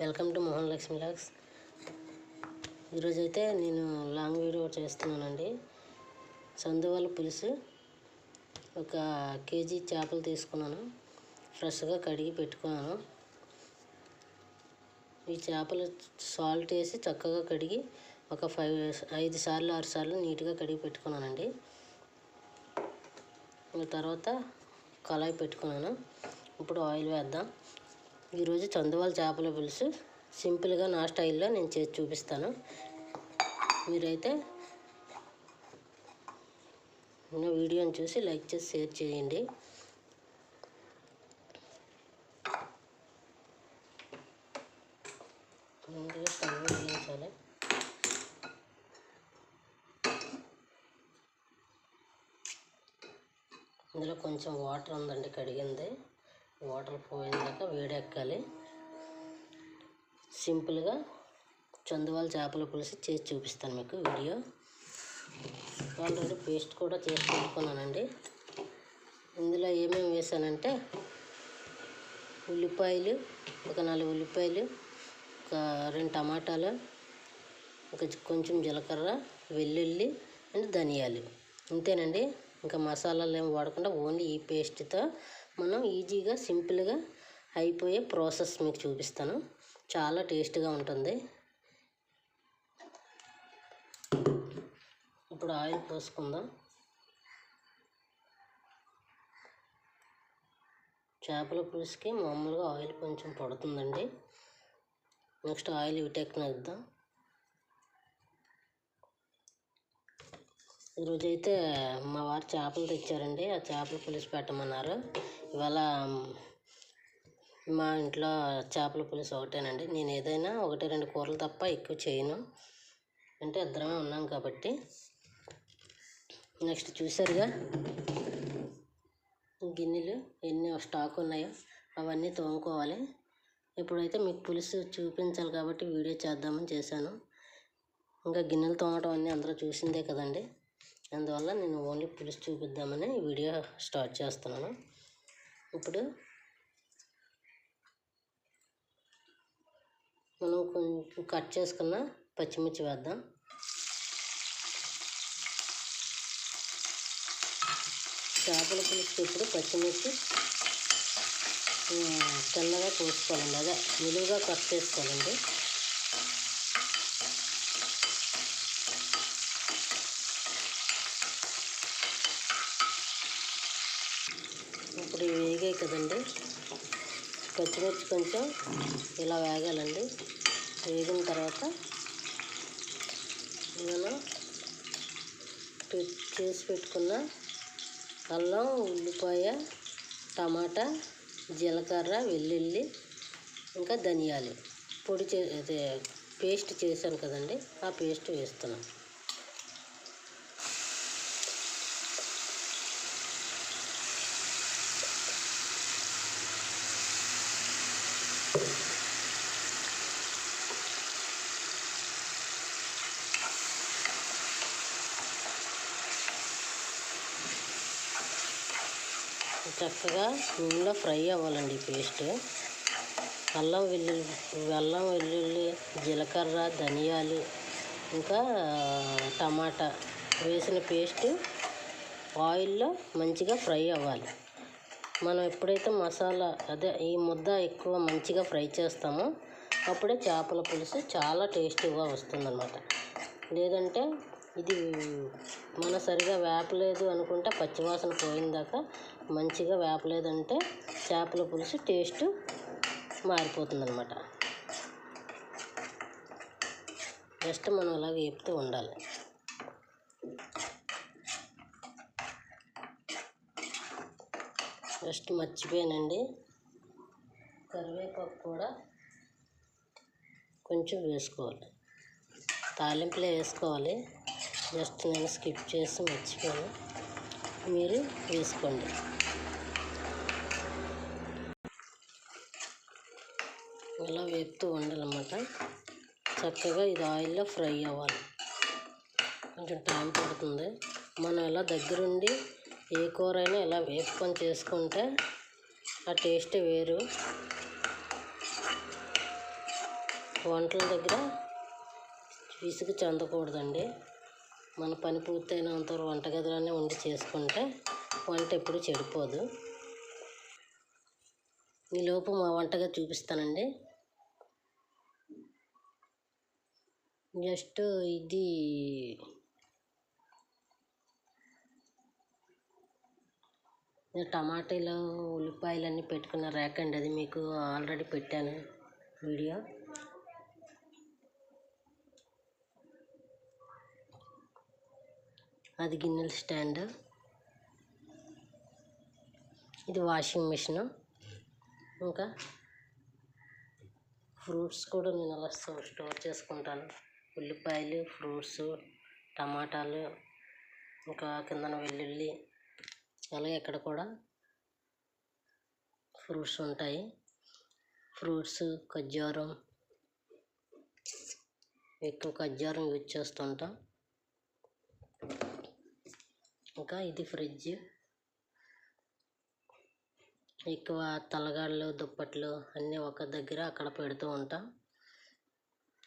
Welcome to Mohan Lakshmi vlogs ఈరోజైతే నేను long video చేస్తున్నానండి. సందువల పులుసు ఒక కేజీ చేపలు తీసుకున్నాను. ఫ్రెష్గా కడిగి పెట్టుకున్నాను. ఈ చేపలు సాల్ట్ వేసి చక్కగా కడిగి ఒక ఫైవ్ ఐదు సార్లు ఆరు సార్లు నీట్గా కడిగి పెట్టుకున్నానండి. తర్వాత కళాయి పెట్టుకున్నాను. ఇప్పుడు ఆయిల్ వేద్దాం. ఈరోజు చందువాల చేపల పులుసు సింపుల్గా నా స్టైల్లో నేను చేసి చూపిస్తాను. మీరైతే నా వీడియోని చూసి లైక్ చేసి షేర్ చేయండి. ముందుగా స్టవ్ ఇందులో కొంచెం వాటర్ ఉందండి కడిగింది. వాటర్ పోయిందాక వేడెక్కాలి. సింపుల్గా చందువాల చేపల పులుసు చేసి చూపిస్తాను మీకు వీడియో. ఆల్రెడీ పేస్ట్ కూడా చేసి పెట్టుకున్నానండి. ఇందులో ఏమేమి వేసానంటే ఉల్లిపాయలు ఒక నాలుగు ఉల్లిపాయలు ఒక రెండు టమాటాలు ఒక కొంచెం జీలకర్ర వెల్లుల్లి అండ్ ధనియాలు. ఇంతేనండి. ఇంకా మసాలాలు ఏమి వాడకుండా ఓన్లీ ఈ పేస్ట్తో మనం ఈజీగా సింపుల్గా అయిపోయే ప్రాసెస్ మీకు చూపిస్తాను. చాలా టేస్ట్గా ఉంటుంది. ఇప్పుడు ఆయిల్ పోసుకుందాం. చేపల పులుసుకి మామూలుగా ఆయిల్ కొంచెం పడుతుందండి. నెక్స్ట్ ఆయిల్ ఇటెక్కినేద్దాం ఈరోజైతే మా వారు చేపలు తెచ్చారండి. ఆ చేపల పులుసు పెట్టమన్నారు. ఇవాళ మా ఇంట్లో చేపల పులుసు ఒకటేనండి. నేను ఏదైనా ఒకటి రెండు కూరలు తప్ప ఎక్కువ చేయను. అంటే ఇద్దరమే ఉన్నాం కాబట్టి. నెక్స్ట్ చూసారుగా గిన్నెలు ఎన్ని స్టాక్ ఉన్నాయో అవన్నీ తోముకోవాలి. ఇప్పుడైతే మీకు పులుసు చూపించాలి కాబట్టి వీడియో చేద్దామని చేశాను. ఇంకా గిన్నెలు తోమటం అన్నీ అందరూ చూసిందే కదండి. అందువల్ల నేను ఓన్లీ పులుసు చూపిద్దామని వీడియో స్టార్ట్ చేస్తున్నాను. ఇప్పుడు మనం కొంచెం కట్ చేసుకున్న పచ్చిమిర్చి వేద్దాం. చేపల పులుసుకి ఇప్పుడు పచ్చిమిర్చి తెల్లగా కోసుకోవాలండి. అదే నిలువుగా కట్ చేసుకోవాలండి ఇప్పుడు ఇవి వేగాయి కదండి? పచ్చిమిర్చి కొంచెం ఇలా వేగాలండి. వేగిన తర్వాత మనం చేసి పెట్టుకున్న అల్లం ఉల్లిపాయ టమాటా జీలకర్ర వెల్లుల్లి ఇంకా ధనియాలు. పొడి చే అదే పేస్ట్ చేశాను కదండి ఆ పేస్ట్ వేస్తున్నాం. చక్కగా నూనెలో ఫ్రై అవ్వాలండి పేస్ట్. అల్లం వెల్లుల్లి అల్లం వెల్లుల్లి జీలకర్ర ధనియాలు ఇంకా టమాటా వేసిన పేస్ట్ ఆయిల్లో మంచిగా ఫ్రై అవ్వాలి. మనం ఎప్పుడైతే మసాలా అదే ఈ ముద్ద ఎక్కువ మంచిగా ఫ్రై చేస్తామో అప్పుడే చేపల పులుసు చాలా టేస్టీగా వస్తుందన్నమాట. లేదంటే ఇది మన సరిగా వేపలేదు అనుకుంటే పచ్చివాసన పోయిందాక మంచిగా వేపలేదంటే చేపల పులుసు టేస్ట్ మారిపోతుందనమాట జస్ట్ మనం అలా వేపుతూ ఉండాలి. జస్ట్ మర్చిపోయానండి. కరివేపాకు కూడా కొంచెం వేసుకోవాలి. తాలింపులో వేసుకోవాలి. జస్ట్ నేను స్కిప్ చేసి మర్చిపోయాను. మీరు వేసుకోండి ఇలా వేపుతూ ఉండాలన్నమాట. చక్కగా ఇది ఆయిల్లో ఫ్రై అవ్వాలి. కొంచెం టైం పడుతుంది. మనం ఇలా దగ్గరుండి ఏ కూర అయినా ఇలా వేపుకొని చేసుకుంటే ఆ టేస్ట్ వేరు. వంటల దగ్గర విసుగు చెందకూడదండి. మన పని పూర్తయినంత వంటగదిలోనే ఉండి చేసుకుంటే వంట ఎప్పుడు చెడిపోదు. ఈలోపు మా వంటగది చూపిస్తానండి. జస్ట్ ఇది ఇది టమాటాలు ఉల్లిపాయలు అన్నీ పెట్టుకున్న ర్యాక్ అండి. అది మీకు ఆల్రెడీ పెట్టాను వీడియో. అది గిన్నెల స్టాండ్. ఇది వాషింగ్ మిషన్. ఇంకా ఫ్రూట్స్ కూడా నేను అలా స్టోర్ స్టోర్ చేసుకుంటాను. ఉల్లిపాయలు ఫ్రూట్స్ టమాటాలు ఇంకా కిందన వెల్లుల్లి అలాగే ఇక్కడ కూడా ఫ్రూట్స్ ఉంటాయి. ఫ్రూట్స్ ఖర్జూరం ఎక్కువ ఖర్జూరం యూజ్ చేస్తుంటాం. ఇంకా ఇది ఫ్రిడ్జ్. ఎక్కువ తలగాళ్ళు దుప్పట్లు అన్నీ ఒక దగ్గర అక్కడ పెడుతూ ఉంటాం.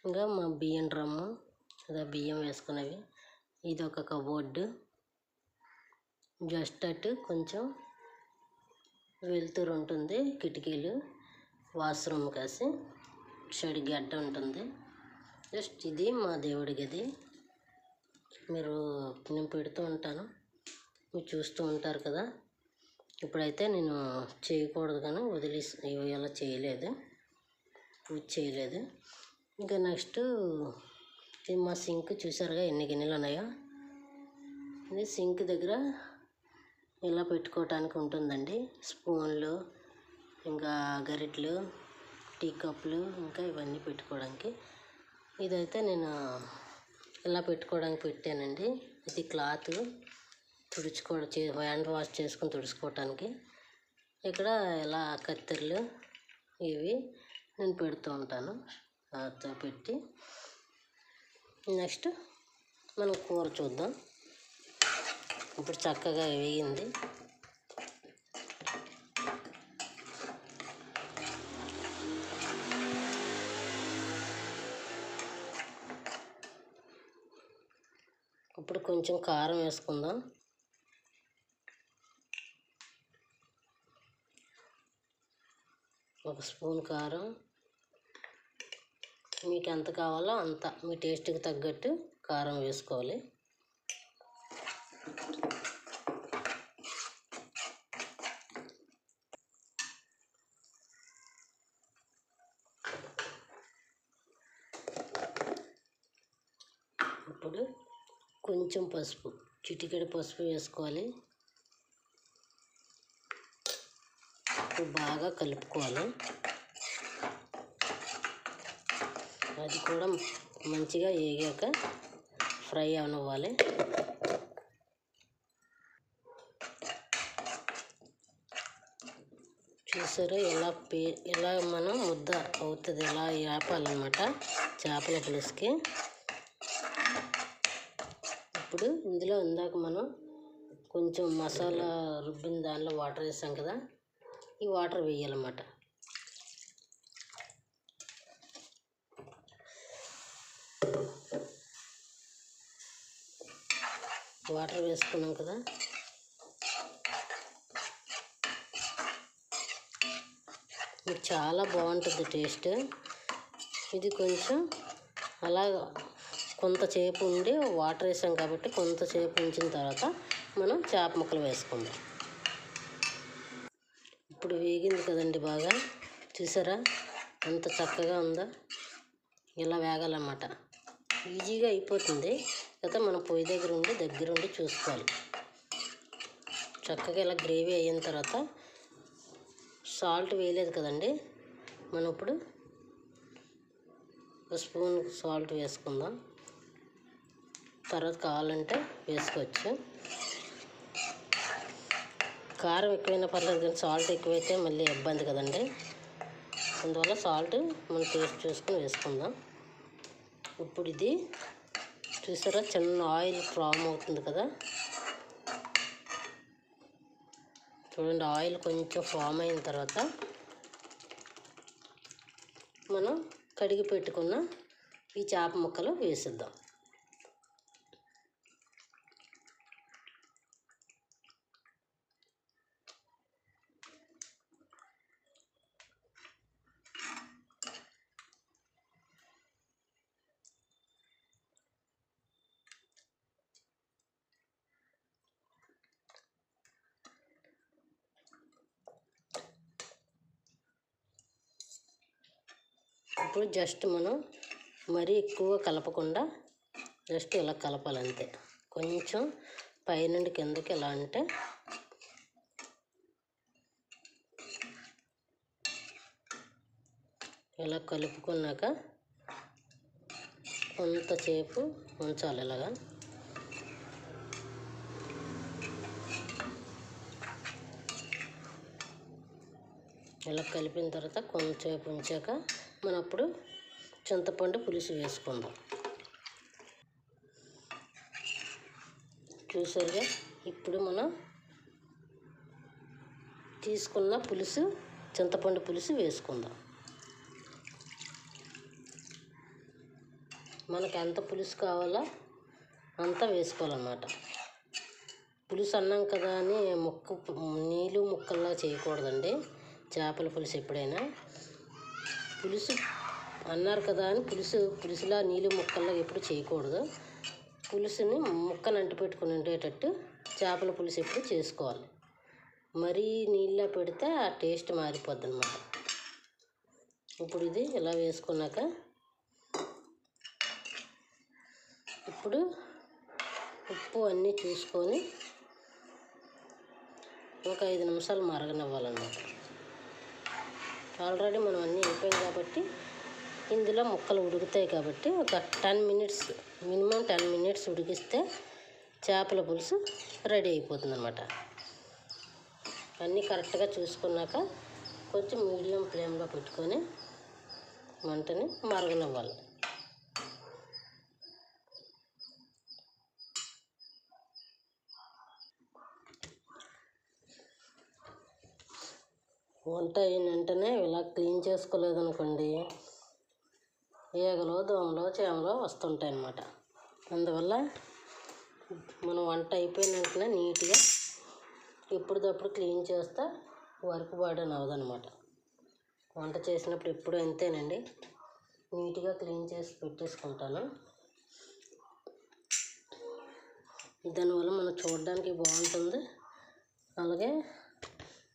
ఇంకా మా బియ్యం డ్రమ్ము అదే బియ్యం వేసుకునేవి. ఇది ఒక కబోర్డు. జస్ట్ అటు కొంచెం వెలుతురు ఉంటుంది కిటికీలు వాష్రూమ్ కాసి షడి గడ్డ ఉంటుంది. జస్ట్ ఇది మా దేవుడి గది. మీరు నేను పెడుతూ ఉంటాను. మీరు చూస్తూ ఉంటారు కదా. ఇప్పుడైతే నేను చేయకూడదు కానీ వదిలేసి ఇవాళ చేయలేదు. పూజ చేయలేదు. ఇంకా నెక్స్ట్ ఇది మా సింక్ చూసారుగా ఎన్ని గిన్నెలు ఉన్నాయో? ఇది సింక్ దగ్గర ఇలా పెట్టుకోవటానికి ఉంటుందండి? స్పూన్లు ఇంకా గరిట్లు టీ కప్పులు ఇంకా ఇవన్నీ పెట్టుకోవడానికి. ఇదైతే నేను ఇలా పెట్టుకోవడానికి పెట్టానండి? ఇది క్లాత్. తుడుచుకోవడం చే హ్యాండ్ వాష్ చేసుకుని తుడుచుకోవటానికి ఇక్కడ ఇలా కత్తెరలు ఇవి నేను పెడుతూ ఉంటాను. అతో పెట్టి నెక్స్ట్ మనం కూర చూద్దాం. ఇప్పుడు చక్కగా వేగింది ఇప్పుడు కొంచెం కారం వేసుకుందాం. ఒక స్పూన్ కారం మీకు ఎంత కావాలో అంత మీ టేస్ట్కి తగ్గట్టు కారం వేసుకోవాలి. ఇప్పుడు కొంచెం పసుపు చిటికెడు పసుపు వేసుకోవాలి. ఇప్పుడు బాగా కలుపుకోవాలి. అది కూడా మంచిగా వేగాక ఫ్రై అవనివ్వాలి. చూసారు ఇలా పే ఇలా మనం ముద్ద అవుతుంది ఎలా వేపాలన్నమాట చేపల పులుసుకి. ఇప్పుడు ఇందులో ఇందాక మనం కొంచెం మసాలా రుబ్బిన దానిలో వాటర్ వేసాం కదా. ఈ వాటర్ వేయాలన్నమాట. వాటర్ వేసుకున్నాం కదా. ఇది చాలా బాగుంటుంది టేస్ట్. ఇది కొంచెం అలా కొంతసేపు ఉండి వాటర్ వేసాం కాబట్టి కొంతసేపు ఉంచిన తర్వాత మనం చేప ముక్కలు వేసుకుందాం. ఇప్పుడు వేగింది కదండి బాగా. చూసారా? ఎంత చక్కగా ఉందో. ఇలా వేగాలన్నమాట. ఈజీగా అయిపోతుంది. అయితే మనం పొయ్యి దగ్గర ఉండి దగ్గర ఉండి చూసుకోవాలి. చక్కగా ఇలా గ్రేవీ అయిన తర్వాత సాల్ట్ వేయలేదు కదండి. మనం ఇప్పుడు ఒక స్పూన్ సాల్ట్ వేసుకుందాం. తర్వాత కావాలంటే వేసుకోవచ్చు. కారం ఎక్కువైనా పర్లేదు కానీ సాల్ట్ ఎక్కువైతే మళ్ళీ ఇబ్బంది కదండి. అందువల్ల సాల్ట్ మనం టేస్ట్ చూసుకొని వేసుకుందాం. ఇప్పుడు ఇది చూసారా చిన్న ఆయిల్ ఫామ్ అవుతుంది కదా. చూడండి ఆయిల్ కొంచెం ఫామ్ అయిన తర్వాత మనం కడిగి పెట్టుకున్న ఈ చేప ముక్కలు వేసిద్దాం. ఇప్పుడు జస్ట్ మనం మరీ ఎక్కువ కలపకుండా జస్ట్ ఇలా కలపాలంతే. కొంచెం పైనుండి కిందకి ఎలా అంటే ఇలా కలుపుకున్నాక కొంతసేపు ఉంచాలి ఇలాగా. ఇలా కలిపిన తర్వాత కొంచెంసేపు ఉంచాక మనం అప్పుడు చింతపండు పులుసు వేసుకుందాం. చూసారుగా? ఇప్పుడు మనం తీసుకున్న పులుసు చింతపండు పులుసు వేసుకుందాం. మనకు ఎంత పులుసు కావాలో అంత వేసుకోవాలన్నమాట. పులుసు అన్నాం కదా అని ముక్క నీళ్ళు ముక్కల్లా చేయకూడదండి. చేపల పులుసు ఎప్పుడైనా. పులుసు అన్నారు కదా అని పులుసు పులుసులా నీళ్ళు ముక్కల్లా ఎప్పుడు చేయకూడదు. పులుసుని ముక్కను అంటి పెట్టుకుని ఉండేటట్టు చేపల పులుసు ఎప్పుడు చేసుకోవాలి. మరీ నీళ్ళ పెడితే ఆ టేస్ట్ మారిపోద్ది అనమాట ఇప్పుడు ఇది ఇలా వేసుకున్నాక ఇప్పుడు ఉప్పు అన్నీ చూసుకొని ఒక ఐదు నిమిషాలు మరగనివ్వాలన్నమాట. ఆల్రెడీ మనం అన్నీ అయిపోయాం కాబట్టి ఇందులో ముక్కలు ఉడుకుతాయి కాబట్టి ఒక ten minutes minimum ten minutes ఉడికిస్తే చేపల పులుసు రెడీ అయిపోతుంది అనమాట అన్నీ కరెక్ట్గా చూసుకున్నాక కొంచెం మీడియం ఫ్లేమ్లో పెట్టుకొని మంటని మరగనివ్వాలి. వంట అయిన వెంటనే ఇలా క్లీన్ చేసుకోలేదనుకోండి ఈగలు దోమలు చేమలో వస్తుంటాయి అన్నమాట అందువల్ల మనం వంట అయిపోయిన వెంటనే నీట్గా ఎప్పటిదప్పుడు క్లీన్ చేస్తే వర్క్ బాడీ అవదనమాట వంట చేసినప్పుడు ఎప్పుడు అంతేనండి. నీట్గా క్లీన్ చేసి పెట్టేసుకుంటాను. దానివల్ల మనం చూడడానికి బాగుంటుంది. అలాగే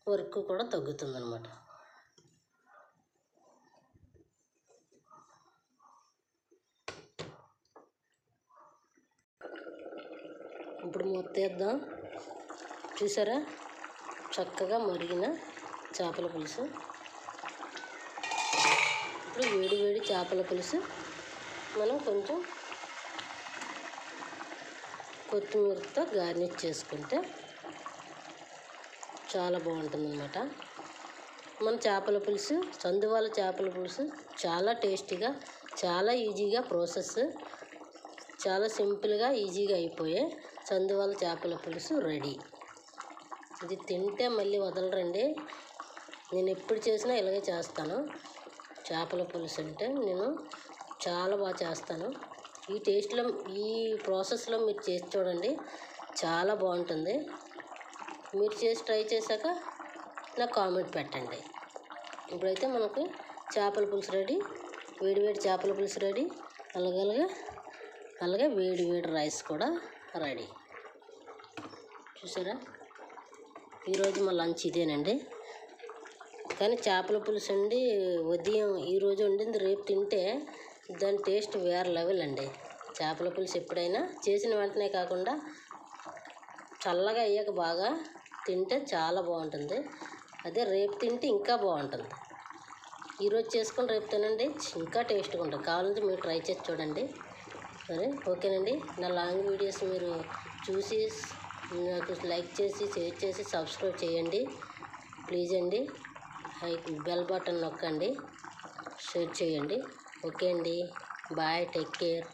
వర్క్ కూడా తగ్గుతుంది అనమాట ఇప్పుడు మొత్తేద్దాం చూసారా? చక్కగా మరిగిన చేపల పులుసు. ఇప్పుడు వేడి వేడి చేపల పులుసు. మనం కొంచెం కొత్తిమీరతో గార్నిష్ చేసుకుంటే చాలా బాగుంటుంది అనమాట మన చేపల పులుసు చందువాల చేపల పులుసు చాలా టేస్టీగా చాలా ఈజీగా ప్రాసెస్ చాలా సింపుల్గా ఈజీగా అయిపోయే చందువాల చేపల పులుసు రెడీ. ఇది తింటే మళ్ళీ వదలరండి. నేను ఎప్పుడు చేసినా ఇలాగే చేస్తాను. చేపల పులుసు అంటే నేను చాలా బాగా చేస్తాను. ఈ టేస్ట్లో ఈ ప్రాసెస్లో మీరు చేసి చూడండి. చాలా బాగుంటుంది. మీరు చేసి ట్రై చేశాక నాకు కామెంట్ పెట్టండి. ఇప్పుడైతే మనకు చేపల పులుసు రెడీ. వేడివేడి చేపల పులుసు రెడీ. అలాగలగా అలాగే అలాగే వేడి వేడి రైస్ కూడా రెడీ. చూసారా? ఈరోజు మా లంచ్ ఇదేనండి. కానీ చేపల పులుసు అండి ఉదయం ఈరోజు వండింది రేపు తింటే దాని టేస్ట్ వేరే లెవెల్ అండి. చేపల పులుసు ఎప్పుడైనా చేసిన వెంటనే కాకుండా చల్లగా అయ్యాక బాగా తింటే చాలా బాగుంటుంది. అదే రేపు తింటే ఇంకా బాగుంటుంది. ఈరోజు చేసుకుని రేపు తినండి. ఇంకా టేస్ట్గా ఉంటుంది. కావాలంటే మీరు ట్రై చేసి చూడండి. సరే? ఓకేనండి. నా లాంగ్ వీడియోస్ మీరు చూసి నాకు లైక్ చేసి షేర్ చేసి సబ్స్క్రైబ్ చేయండి. ప్లీజ్ అండి. బెల్ బటన్ నొక్కండి. షేర్ చేయండి. ఓకే అండి. బాయ్. Take care.